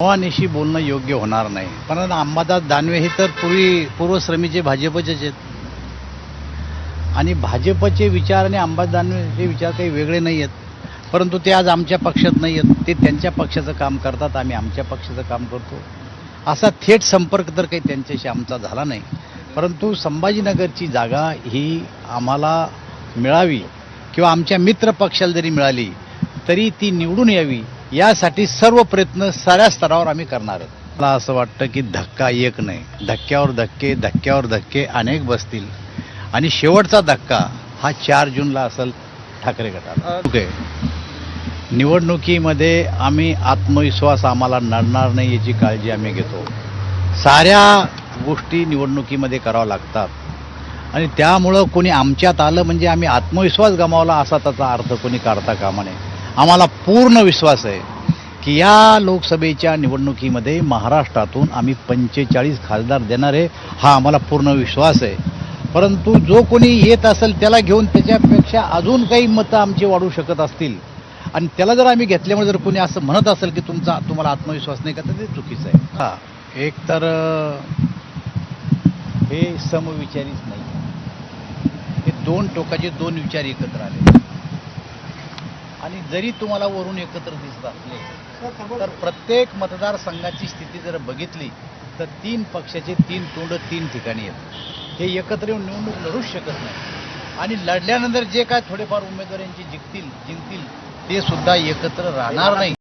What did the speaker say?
नावानिशी बोलणं योग्य होणार नाही. परंतु अंबादास दानवे हे तर पूर्वी पूर्वश्रमीचे भाजपचेच आहेत. आणि भाजपचे विचार आणि अंबादास दानवेचे विचार काही वेगळे नाही आहेत. परंतु ते आज आमच्या पक्षात नाही आहेत. ते त्यांच्या पक्षाचं काम करतात. आम्ही आमच्या पक्षाचं काम करतो. असा थेट संपर्क तर काही त्यांच्याशी आमचा झाला नाही. परंतु संभाजीनगरची जागा ही आम्हाला मिळावी किंवा आमच्या मित्र पक्षाला जरी मिळाली तरी ती निवडून यावी यासाठी सर्व प्रयत्न साऱ्या स्तरावर आम्ही करणार आहोत. मला असं वाटतं की धक्का एक नाही. धक्क्यावर धक्के धक्क्यावर धक्के अनेक बसतील. आणि शेवटचा धक्का हा चार जूनला असेल ठाकरे गटाला. ओके. निवडणुकीमध्ये आम्ही आत्मविश्वास आम्हाला नडणार नाही याची काळजी आम्ही घेतो. साऱ्या गोष्टी निवडणुकीमध्ये कराव्या लागतात. आणि त्यामुळं कोणी आमच्यात आलं म्हणजे आम्ही आत्मविश्वास गमावला असा त्याचा अर्थ कोणी काढता कामा नये. आम्हाला पूर्ण विश्वास आहे की या लोकसभेच्या निवडणुकीमध्ये महाराष्ट्रातून आम्ही पंचेचाळीस खासदार देणार आहे हा आम्हाला पूर्ण विश्वास आहे. परंतु जो कोणी येत असेल त्याला घेऊन त्याच्यापेक्षा अजून काही मतं आमची वाढू शकत असतील. आणि त्याला जर आम्ही घेतल्यामुळे जर कोणी असं म्हणत असेल की तुमचा तुम्हाला आत्मविश्वास नाही का तर ते चुकीचं आहे. हा एक तर हे समविचारीच नाही. हे दोन टोकाचे दोन विचार एकत्र आले. आणि जरी तुम्हाला वरून एकत्र दिसत असले तर प्रत्येक मतदारसंघाची स्थिती जर बघितली तर तीन पक्षाचे तीन तोंड तीन ठिकाणी आहेत हे एकत्र येऊन निवडणूक लढूच शकत नाही. आणि लढल्यानंतर जे काय थोडेफार उमेदवारांची जिंकतील जिंकतील ते सुद्धा एकत्र राहणार नाही.